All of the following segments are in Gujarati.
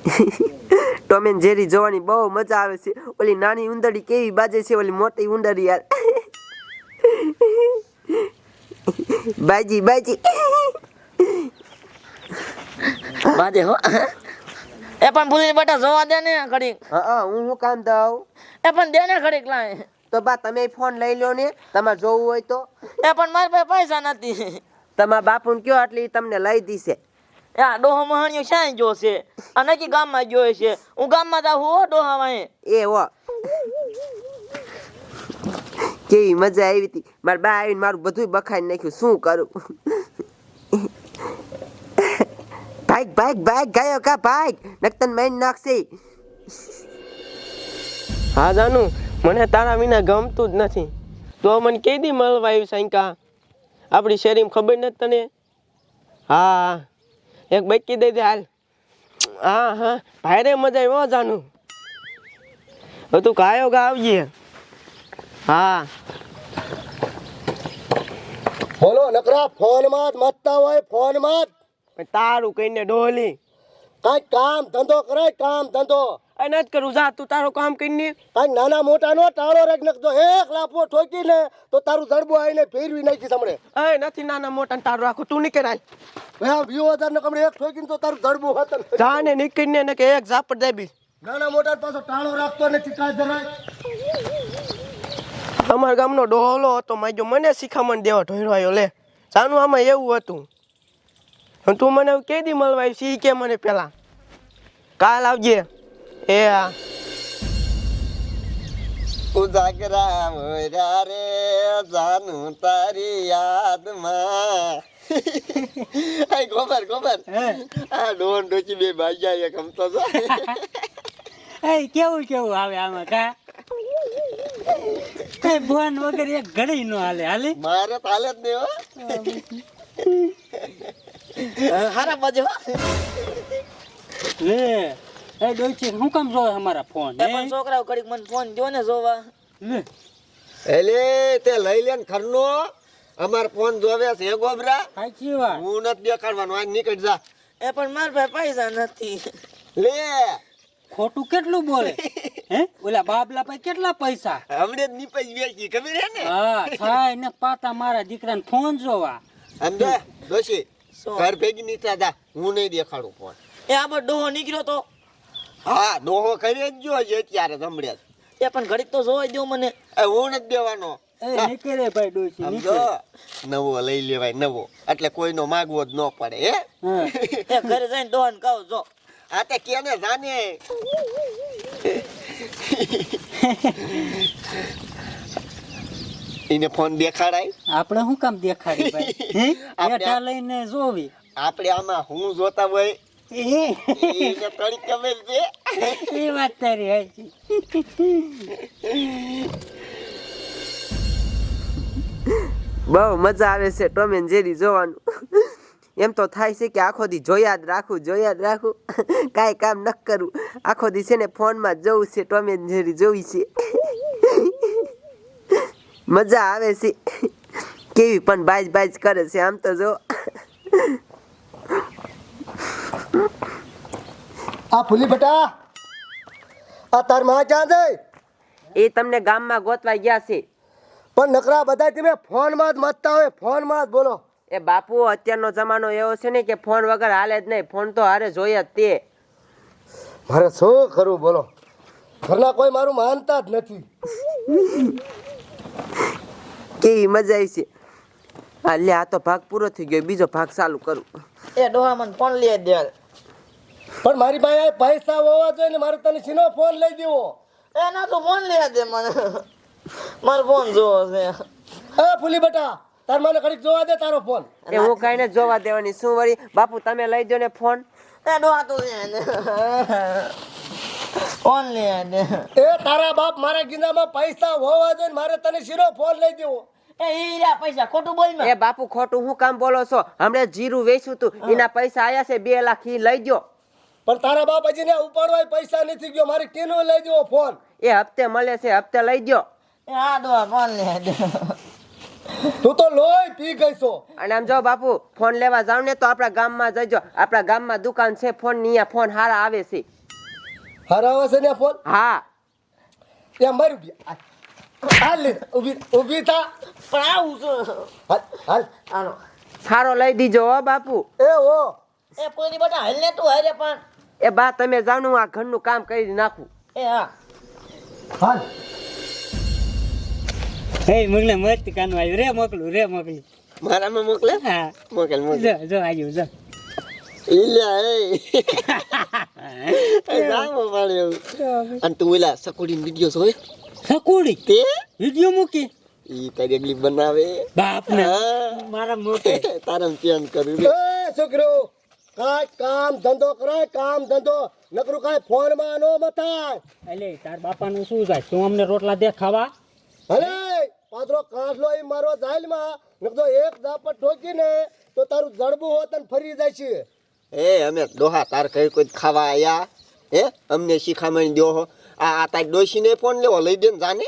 ટોમ એન્ડ જેરી જોવાની બહુ મજા આવે છે. ઓલી નાની ઉંદરી કેવી બાજે છે ઓલી મોટી ઉંદરી યાર. બાજી બાજી બાજે હો. એ પણ ભૂલી બેટા જોવા દે ને ઘડીક. હા હા હું કામ દઉં એ પણ દે ને ઘડીક લાય. તો બા તમે ફોન લઈ લો ને તમારે જોવું હોય તો. એ પણ મારી પાસે પૈસા નથી. તમારા બાપુને કયો આટલી તમને લઈ દીશે. આ ડોહો મહાણિયો ક્યાંય ગયો છે. અને કે ગામમાં ગયો છે. હું ગામમાં જાઉં હો ડોહા વાય એ હો. કેવી મજા આવી હતી. મારા બા આવીને મારું બધું બખાઈ નાખ્યું. શું કરું? ભાઈક ભાઈક ભાઈક ગયો કા ભાઈક નક્તન મેન નાખશે. હા જાનું મને તારા વિના ગમતું જ નથી. તો મને કેદી દી મળવા આવ્યું સાંકા આપણી શેરીમાં ખબર નથી તને? હા હા. એક બૈકી દઈ દે હાલ. હા હા. ભાઈરે મજા આવ્યો જાનું. તું કાયો ગા આવજે હા. બોલો નકરા ફોનમાં મતતા હોય ફોનમાં તારું કઈને ડોલી કઈ કામ ધંધો કરે કામ ધંધો. અને જ કરું જા તું તારું કામ કરીને. કઈ નાના મોટા નો ટાળો રાખ નાખજો એક લાફો ઠોકીને તો તારું જડબું આવીને ફેરવી નાખી સાંભળે એ નથી નાના મોટા ને તારું રાખું તું નીકળ હાલ હા વીસ ને કમરે એક ઠોકીને તો તારું જડબું હતું જા ને નીકળીને ને કે એક ઝાપટ દેબી. નાના મોટા પાછો ટાળો રાખતો નથી કાંઈ જરાય અમારા ગામનો ડોહલો હતો માજો મને શિખામણ દેવા ઢોળવાયો લે. જાનું આમાં એવું હતું. તું મને કે દી મળવા આવી કે મને પેલા. કાલ આવજે. એ આ. ઉજાગરા મોર્યા રે જાનું તારી યાદમાં. આય ગોબર ગોબર આ ડોન ડોચી બે ભાગ્યા એક હમતો છો એ કેવું કેવું આવે આમાં કા કઈ ફોન વગર એક ઘડી નો હાલે હાલે મારે તો હાલે જ નહીં હો હારા બાજુ હો લે એ ડોચી શું કામ જોવે અમારા ફોન એ પણ છોકરાઓ કડીક મને ફોન દો ને જોવા લે એલે તે લઈ લે ને ખરનો અમાર ફોન જોવે છે હે ગોબરા? સાચી વાત. હું નથી દેખાડવાનો આ નીકળી જા. એ પણ મારા પાસે પૈસા નથી. લે. ખોટું કેટલું બોલે? હે? ઓલા બાબલા પાસે કેટલા પૈસા? હમણે જ નીપજ વેચી ખબર હે ને? હા થાય ને પાતા મારા દીકરાને ફોન જોવા. સમજે દોશી શું? ઘર ભેગી નીચા જા હું નહીં દેખાડું ફોન. એ આ બધો ડોહો નીકળ્યો તો? હા ડોહો કરી જ જો છે અત્યારે હમણે જ. એ પણ ઘડીક તો જોવા દો મને. હું નથી દેવાનો. નીકળે ભાઈ ડોચી સમજો? નવો લઈ લેવાય નવો. એટલે કોઈનો માગવો જ ન પડે હે? એ ઘરે જઈને કહું જો. આ તે કેને જાને? એને ફોન દેખાડાય? આપણે શું કામ દેખાડી ભાઈ? હે? બેઠા લઈને જોવી. આપણે આમાં હું જોતા હોય? થોડી છે એ વાત તારી બહુ મજા આવે છે ટોમ એન્ડ જેરી જોવાનું. એમ તો થાય છે કે આખો દી જોયા જ રાખું જોયા જ રાખું. કાંઈ કામ ન કરું. આખો દી છે ને ફોનમાં જવું છે ટોમ એન્ડ જેરી જોવી છે. મજા આવે છે. કેવી પણ બાજ બાજ કરે છે આમ તો જો. આ ફૂલી બટા આ તારમાં ક્યાં જાય એ તમને ગામમાં ગોતવા ગયા છે. પણ નકરા બધા તમે ફોનમાં જ મતતા હોય ફોનમાં જ બોલો. એ બાપુ અત્યારનો જમાનો એવો છે ને કે ફોન વગર હાલે જ નહીં ફોન તો હારે જોઈએ જ તે. મારે શું કરવું બોલો? ઘરના કોઈ મારું માનતા જ નથી. કેવી મજા આવી છે. અલ્યા લે આ તો ભાગ પૂરો થઈ ગયો બીજો ભાગ ચાલુ કરું. એ ડોહા મને ફોન લઈ દે પણ મારી પાસે પૈસા હોવા જોઈએ ને મારે તને સીનો ફોન લઈ દેવો. એના તો ફોન લઈ દે મને. મારો ફોન જોવો છે. એ ફૂલી બેટા તાર મને ઘડીક જોવા દે તારો ફોન. એ હું કઈ ને જોવા દેવાની શું વળી? બાપુ તમે લઈ દો ને ફોન. એ ડોહા તો લઈ ફોન લે એ તારા બાપ મારા ગીંદામાં પૈસા હોવા જોઈએ મારે તને શીરો ફોન લઈ દેવો. એ હીરા પૈસા ખોટું બોલ એ બાપુ ખોટું હું કામ બોલો છો? હમણાં જીરું વેચ્યું તું એના પૈસા આયા છે બે લાખ ઈ લઈ ગયો પણ તારા બાપ હજી ને ઉપાડવા પૈસા નથી ગયો મારે કેનો લઈ દેવો ફોન. એ હપ્તે મળે છે હપ્તે લઈ ગયો ફોન તું તો લોહી પી ગઈ છો અને આમ જો બાપુ ફોન લેવા જાવ ને તો આપણા ગામમાં જજો આપણા ગામમાં દુકાન છે ફોનની ફોન હારા આવે છે. હરાવે છે ને ફોન? હા. ત્યાં મારી ઊભી. હાલ લે ઊભી ઊભી થા. પણ આવું છું. હાલ સારો લઈ દીજો હો બાપુ. એ ઓ એ પોઈની બટા હાલ ને તું હારે પણ. એ બા તમે જાણું આ ઘરનું કામ કરી નાખું. એ હા. હાલ. હે મોકલે મસ્ત કાનું આવ્યું. રે મોકલું રે મોકલું. મારામાં મોકલે? હા. મોકલ મોકલ. જો જો આવ્યું જો. ઇલ્યા એ. એ પાડ્યો અને તું ઓલા સકોડીન વિડિયો જોય સકુડી? તે? વીડિયો મૂકી. ઈ તારી બનાવે. બાપ ને હા. મારા મોટે. તારા ચેન કર્યું એ છોકરો કાંઈ કામ ધંધો કરાય કામ ધંધો. નકરું કાંઈ ફોનમાં નો મથાય એટલે તાર બાપાનું શું થાય? તું અમને રોટલા દે ખાવા? ભલે પાદરો કાંઠલો એ મારો જાયલમાં નકતો એક ઝાપટ ઠોકીને તો તારું જડબું હોત ને ફરી જાય છે એ અમે ડોહા તાર કઈ કોઈ ખાવા આયા? હે? અમને શીખામણ દો હો. આ આ તારી ડોશીને ફોન લેવો લઈ દે ને જાને.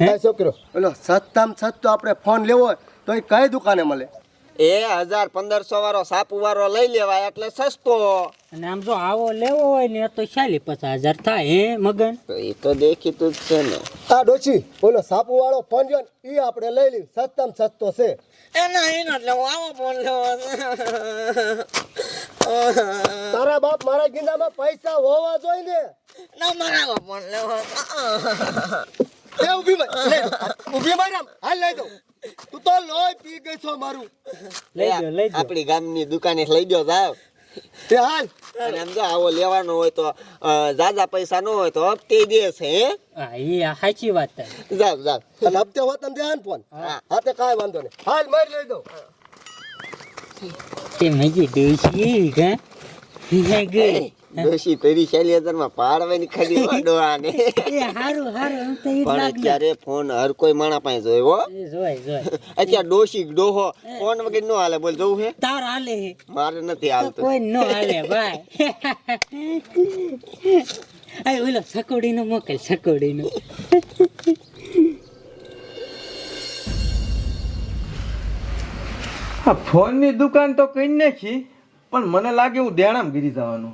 હે? એ છોકરો. ઓલો સત્તામ સત્તો આપણે ફોન લેવો હોય તો એ કઈ દુકાને મળે. એ હજાર પંદરસો વાળો સાપુ વાળો લઈ લેવાય એટલે સસ્તો. અને આમ જો આવો લેવો હોય ને તો ચાલી પચાસ હજાર થાય હે મગન? એ તો દેખીતું જ છે ને. આ ડોચી બોલો સાપુ વાળો પંજન જો એ આપણે લઈ લઈ સસ્તામાં સસ્તો છે. એના એનો એટલે લેવો આવો ફોન લેવો. તારા બાપ મારા ગીંડામાં પૈસા હોવા જોઈએ ને. ના મારા આવો ફોન લેવો. એ ઊભી માર લે ઊભી માર આમ હાલ લઈ દઉં. તું તો લોહી પી ગઈ છો મારું. લઈ દો લઈ દો આપણી ગામની દુકાને લઈ દો જાવ તે હાલ. અને આમ જો આવો લેવાનો હોય તો જાજા પૈસા નો હોય તો હપ્તે દે છે હે? હા એ સાચી વાત થાય જાવ જાવ અને હપ્તે હોત ને ધ્યાન ફોન હા. હા. તે કાંઈ વાંધો નહીં. હાલ મારી લઈ દો તે મજી હે? હે ગઈ. ડોશી પેરી ચાલી હજારમાં પાડવાની ખાલી હો ડોહાને એ હારું હારું એમ તો ઈ પણ અત્યારે ફોન હર કોઈ માણા પાસે જોયો હો. એ જોય જોય. અત્યારે ડોશી ડોહો. ફોન વગર નો હાલે બોલ જવું હે? તાર હાલે હે. મારે નથી હાલતો. કોઈ નો હાલે ભાઈ. આય ઓલો સકોડીનો મોકલ સકોડીનો. હા ફોનની દુકાન તો કઈ નાખી પણ મને લાગે હું દેણામ ગીરી જવાનું.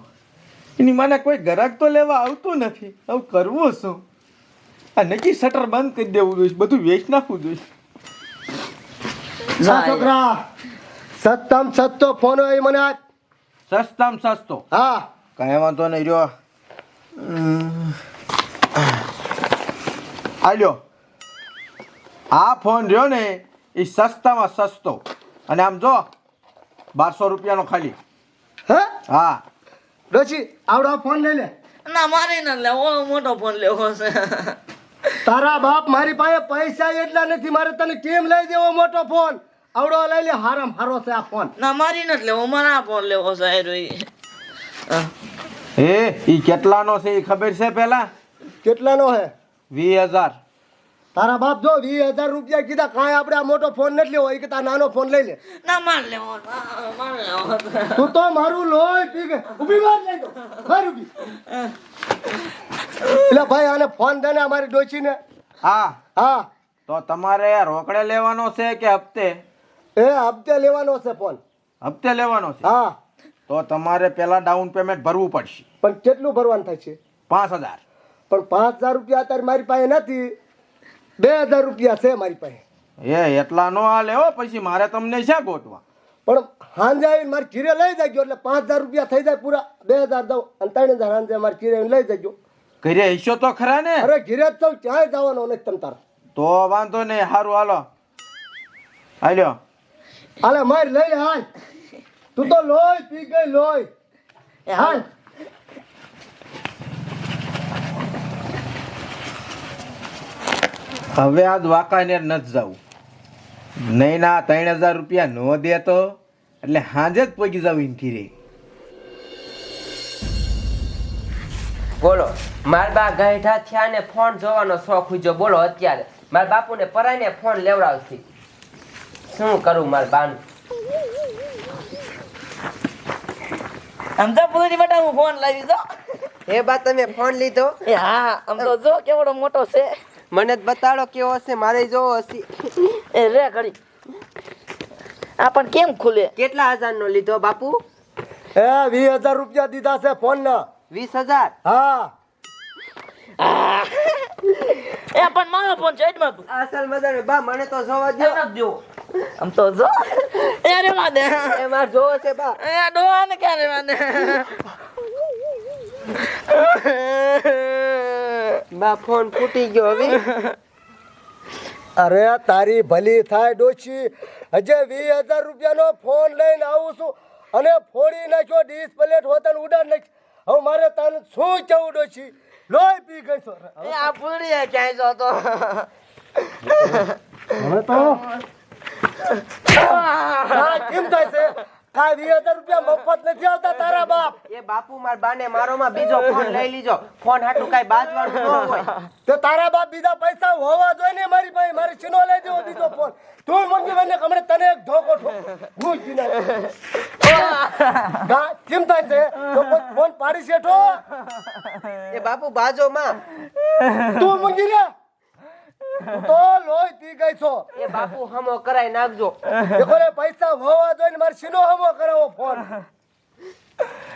એની મને કોઈ ગ્રાહક તો લેવા આવતું નથી. આવું કરવું શું? આ નક્કી શટર બંધ કરી દેવું જોઈશ બધું વેચ નાખવું જોઈશ ના છોકરા સસ્તામ સસ્તો ફોન હોય મને આજ. સસ્તામાં સસ્તો. હા. કાંઈ વાંધો નહીં રહ્યો. આલ્યો. આ ફોન રહ્યો ને એ સસ્તામાં સસ્તો. અને આમ જો બારસો રૂપિયાનો ખાલી. હે. ડોચી આવડો આ ફોન લઈ લે. ના મારે ન લેવો મોટો ફોન લેવો છે. તારા બાપ મારી પાસે પૈસા એટલા નથી મારે તને કેમ લઈ દેવો મોટો ફોન? આવડો લઈ લે હારામ હારો છે આ ફોન. ના મારી નથી લેવો મારે આ ફોન લેવો છે. એ ઈ. કેટલાનો છે એ ખબર છે પેલા? કેટલાનો હે? વીસ હજાર. તારા બાપ જો વીસ હજાર રૂપિયા કીધા કાંઈ આપણે આ મોટો ફોન નથી લેવો એ કે તારા નાનો ફોન લઈ લે. ના માર લેવો. માર લેવો. તું તો મારું લોહી પી ગઈ ઊભી માર લઈ દો માર ઊભી. એટલે ભાઈ આને ફોન દે ને અમારી ડોચીને હા. હા. તો તમારે રોકડે લેવાનો છે કે હપ્તે? એ હપ્તે લેવાનો છે ફોન હપ્તે લેવાનો છે? હા. તો તમારે પેલા ડાઉન પેમેન્ટ ભરવું પડશે. પણ કેટલું ભરવાનું થાય છે? પાંચ હજાર. પણ પાંચ હજાર રૂપિયા અત્યારે મારી પાસે નથી. બે હજાર રૂપિયા છે મારી પાસે. એ એટલા નો હાલે હો પછી મારે તમને ક્યાં ગોતવા? પણ સાંજે આવીને મારી ચીરે લઈ જજો એટલે પાંચ હજાર રૂપિયા થઈ જાય પૂરા. બે હજાર દઉં અને ત્રણ હજાર હાંજે મારી ચીરે લઈ જજો. ઘરે હિસ્સો તો ખરા ને? અરે ઘીરે જ તો ક્યાંય જવાનો નથી તમ તાર. તો વાંધો નહીં સારું હાલો. હાલ્યો. હાલે મારી લઈ લે હાલ. તું તો લોહી પી ગઈ લોહી. એ હાલ. હવે આ વાંકાનેર નથી જવું નહીં ના ત્રણ હજાર રૂપિયા નો દે તો એટલે હાજે જ પગી જાવ એનથી રે. બોલો માર બા ગઈઠા થયા ને ફોન જોવાનો શોખ ઉજો બોલો અત્યારે મારા બાપુને પરાઈને ફોન લેવડાવશે. શું કરું મારા બાનું? આમ તો પૂરી બેટા હું ફોન લાવી દો એ બા તમે ફોન લીધો? એ હા આમ તો જો કેવડો મોટો છે. મને જ બતાડો કેવો હશે મારે જોવો હશે. એ રે ઘડી. આ પણ કેમ ખુલે? કેટલા હજાર નો લીધો બાપુ? એ વીસ હજાર રૂપિયા દીધા છે ફોન ના વીસ હજાર? હા. એ પણ મારો ફોન સાઈડમાં તું અસલ મજાનો. બા મને તો જોવા દો જ આમ તો જો. એ રે વાદે એ માર જોવો છે બા. એ ડોહા ને ક્યારે વાદે બા ફોન ફૂટી ગયો હવે. અરે તારી ભલી થાય ડોશી. હજે વીસ હજાર રૂપિયાનો ફોન લઈને આવું છું અને ફોડી નાખ્યો ડિસ્પ્લે હોતન ઉડાડ નાખ. હવે મારે તને શું કેવું ડોશી? લોહી પી ગઈ છો એ આ ફૂડી ક્યાંય જો તો હવે તો કેમ થાય છે? કાંઈ વીસ હજાર રૂપિયા મફત નથી આવતા તારા બાપ. એ બાપુ માર બાને મારો માં બીજો ફોન લઈ લીજો. ફોન હાટું કઈ બાજવાનું ન હોય. તો તારા બાપ બીજા પૈસા હોવા જોઈએ ને મારી પાસે. મારી ચીનો લઈ દેવો બીજો ફોન. તું મંગી બને હમણે તને એક ધોકો હું ગા કેમ થાય છે? તો ફોન પાડી શેઠો? એ બાપુ બાજો માં તું મંગી રે તું તો લોહી પી ગઈ છો. એ બાપુ હમો કરાઈ નાખજો. દેખો રે પૈસા હોવા જોઈને મારે શીનો હમો કરાવો ફોન.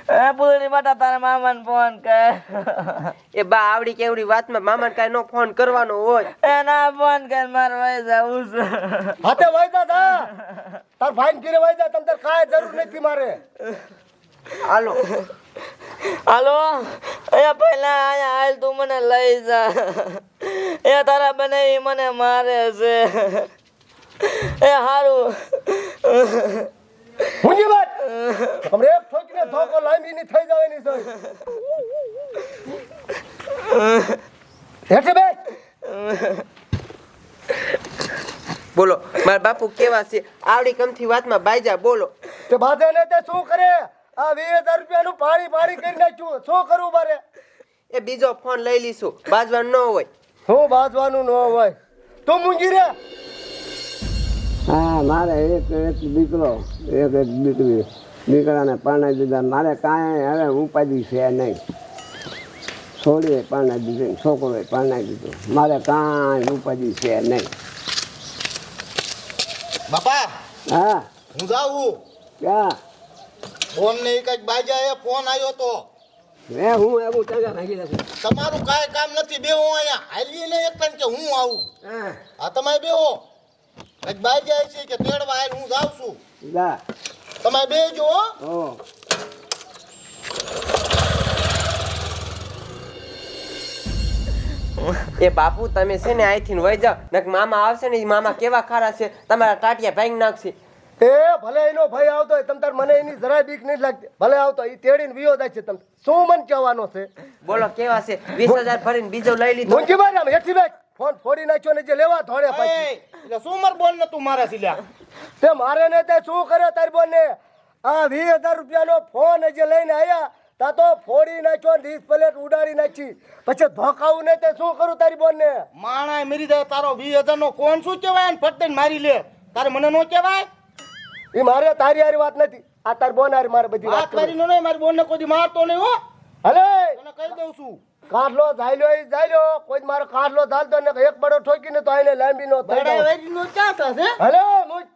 એ ફૂડી માતા તારા મામાને ફોન કર. એ બા આવડી કેવડી વાતમાં મામાને કઈ નો ફોન કરવાનો હોય. એ ના ફોન કર મારે વહી જવું છે. હાથે વાયદા તા તાર ફાઈન ઘીરે વાયદા જા તને કાઈ જરૂર નથી મારે. હાલો. હાલો? અહીંયા પહેલા અહીંયા હાલ તું મને લઈ જા. એ તારા બને ઈ મને મારે છે. એ હારું. હુંજી વાત હમણે એક ઠોકીને ધોકો લાંબી ની થઈ જાય ની સોય હેઠે બેસ! બોલો મારા બાપુ કેવા છે? આવડી કમથી વાતમાં બાઈજા બોલો. તે બાધે ને તે શું કરે? આ વીસ હજાર રૂપિયાનું પાણી પાણી કરી નાખ્યું શું કરવું મારે? એ બીજો ફોન લઈ લઈશું. બાજવાનું ન હોય. શું બાજવાનું ન હોય. તું મૂંગી રે. હા મારે એક એક દીકરો એક એક દીકરી દીકરાને પરણાવી દીધા. મારે કાંઈ હવે ઉપાધિ છે નહીં. છોડીએ પરણાવી દીધી છોકરોએ પરણાવી દીધો. મારે કાંઈ ઉપાધિ છે નહીં. બાપા હા. હું જાઉં. ક્યાં? ફોન ને કંઈક બાજા એ ફોન આવ્યો તો. મેં હું એવું ટકા ભાગી લખું તમારું કાંઈ કામ નથી બેહો અહીંયા. હાલી ને એક ટાઈમ કે હું આવું? હા. આ તમે બેહો. કંઈક બાજા છે કે તેડવા હાલ હું જાઉં છું. જા. તમે બેજો હો. એ બાપુ તમે છે ને અહીંથી વહી જાઓ. નક મામા આવશે ને એ મામા કેવા ખારા છે? તમારા ટાટિયા ભાંગી નાખશે. એ ભલે એનો ભાઈ આવતો હોય તમ તાર મને એની જરાય બીક નહીં લાગતી. ભલે આવતો એ તેડીને વિયો જાય છે તમે. શું મન કહેવાનો છે? બોલો કેવા છે? વીસ હજાર ભરીને બીજો લઈ લીધો. મૂંગી ભાઈ આમ હેઠી બેઠ. ફોન ફોડી નાખ્યો ને જે લેવા થોડે પછી. એટલે શું મર બોલ ને તું મારા સિલ્યા તે મારે ને તે શું કરે તારી બોલ ને આ વીસ હજાર રૂપિયાનો ફોન જે લઈને આયા. તા તો ફોડી નાખ્યો ડિસ્પ્લે ઉડાડી નાખી. પછી ધોકાવું ને તે શું કરું તારી બોન ને માણા મરી જાય તારો વીસ હજાર નો કોણ શું કહેવાય? ને ફટ મારી લે. તારે મને નો કહેવાય? એ મારે તારી હારી વાત નથી. આ તાર બોન હારી મારે બધી વાત કરી નો નહીં મારી બોન ને કોઈ મારતો નહીં હો. હલે! તને કહી દઉં છું. કાઢલો જાયલો એ જાયલો કોઈ મારો કાઢલો ચાલતો ને એક બડો ઠોકીને તો આઈને લાંબી નો થઈ બડા વેરી નો ક્યાં થશે હલે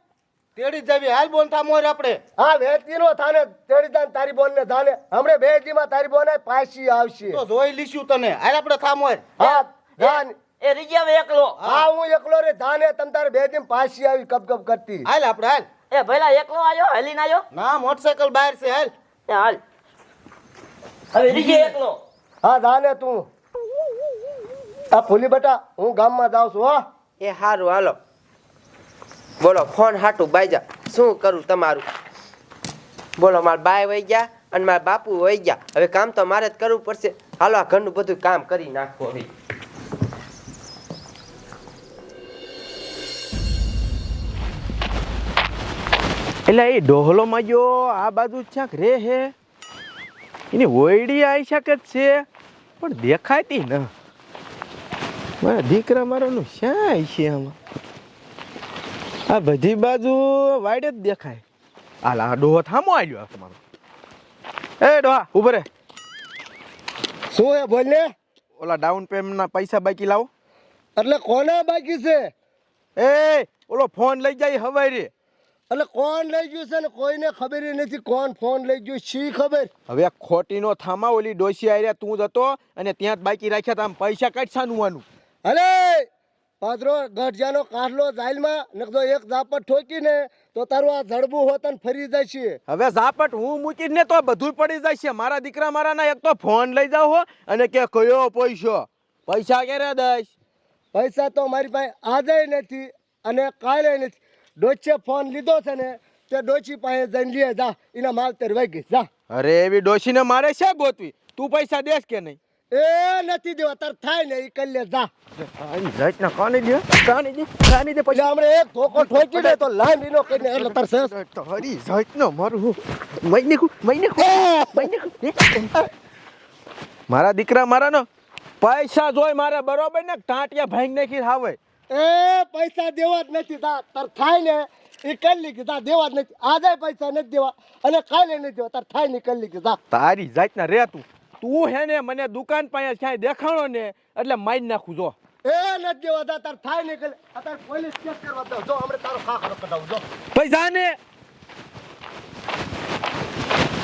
તેડી જાવી હાલ બોન થા મોર આપણે. આ વેતી નો થાને તેડી દાન તારી બોન ને થાને હમણે બે દીમાં તારી બોન આય પાછી આવશે. તો જોઈ લીશું તને. હાલ આપણે થા મોર. હા જાન. એ રીજ્યા એકલો. હા હું એકલો રે ધાને તમ તારે બે દિન પાછી આવી કપ કપ કરતી. હાલ આપણે હાલ. એ ભઈલા એકલો આયો? હેલી હલીને આવ્યો ના મોટરસાયકલ બહાર છે હાલ. એ હાલ. હવે રીજે એકલો. હા જાને તું. આ ફૂલી બટા હું ગામમાં જાઉં છું હો. એ હારું હાલો. બોલો ફોન હાટું બાઈજા શું કરું તમારું? બોલો મારા બાય વહી ગયા અને મારા બાપુ વહી ગયા. હવે કામ તો મારે જ કરવું પડશે. હાલો આ ઘરનું બધું કામ કરી નાખવું હવે. એટલે એ ડોહલોમાં ગયો આ બાજુ ક્યાંક રે હે એની ઓયડી આવી શકે જ છે પણ દેખાતી ન. મારા દીકરા મારાનું શ્યાં છે આમાં? આ બધી બાજુ વાઈડ જ દેખાય. હાલ આ ડોહો થામો આવ્યો આ તમારો. એ ડોહા ઊભો રે. શું હે બોલ ઓલા ડાઉન પેમેન્ટના પૈસા બાકી લાવો. એટલે કોના બાકી છે? એ ઓલો ફોન લઈ જાય હવારે એટલે કોણ લઈ ગયું છે ને કોઈને ખબર નથી કોણ ફોન લઈ ગયું શી ખબર? હવે ખોટીનો થામા ઓલી ડોસી આર્યા તું જતો અને ત્યાં જ બાકી રાખ્યા તા આમ પૈસા કાઢશાનું આનું અરે પાદરો ગઢજાનો કાઢલો જાયલમાં નકદો એક ઝાપટ ઠોકીને તો તારું આ જડબું હોતન ફરી જાય છે હવે ઝાપટ હું મૂકીને તો બધું પડી જાય છે મારા દીકરા મારાના એક તો ફોન લઈ જાવ હો અને કે કયો પૈસો? પૈસા ક્યારે દઈશ? પૈસા તો મારી પાસે આજે નથી અને કાલે નથી. ડોચે ફોન લીધો છે ને તે ડોચી પાસે જઈને લે જા એના માવતર વાગી જા. અરે એવી ડોશીને મારે છે ગોતવી? તું પૈસા દેશ કે નહીં? એ નથી દેવા તાર થાય ને કરી લે જા. જાતના કાને દે કાની દે કાની દે પછી. હમણાં એક ધોકો ઠોકી દે તો લાઈન એનો કરીને એટલે તાર સસ તારી જાતનો મારું મહિને કુ મહિને કુ મહિને કુ મારા દીકરા મારાનો પૈસા જોઈ મારે બરોબર ને ટાંટિયા ભાંગ નાખી આવે એ પૈસા દેવા જ નથી તા તાર થાય ને એ લીધી. તા દેવા જ નથી. આજે પૈસા નથી દેવા અને કાલે નથી દેવા. તાર થાય ને કરી લીધી. તા તારી જાતના રે તું. તું હે ને મને દુકાન પાસે ક્યાંય દેખાણો ને એટલે મારી નાખું જો. એ નથી દેવા તાર થાય ને કરી તાર પોલીસ ચેક કરવા દો જો હમણાં તારો ખાખરો કઢાવું જો. પૈસા ને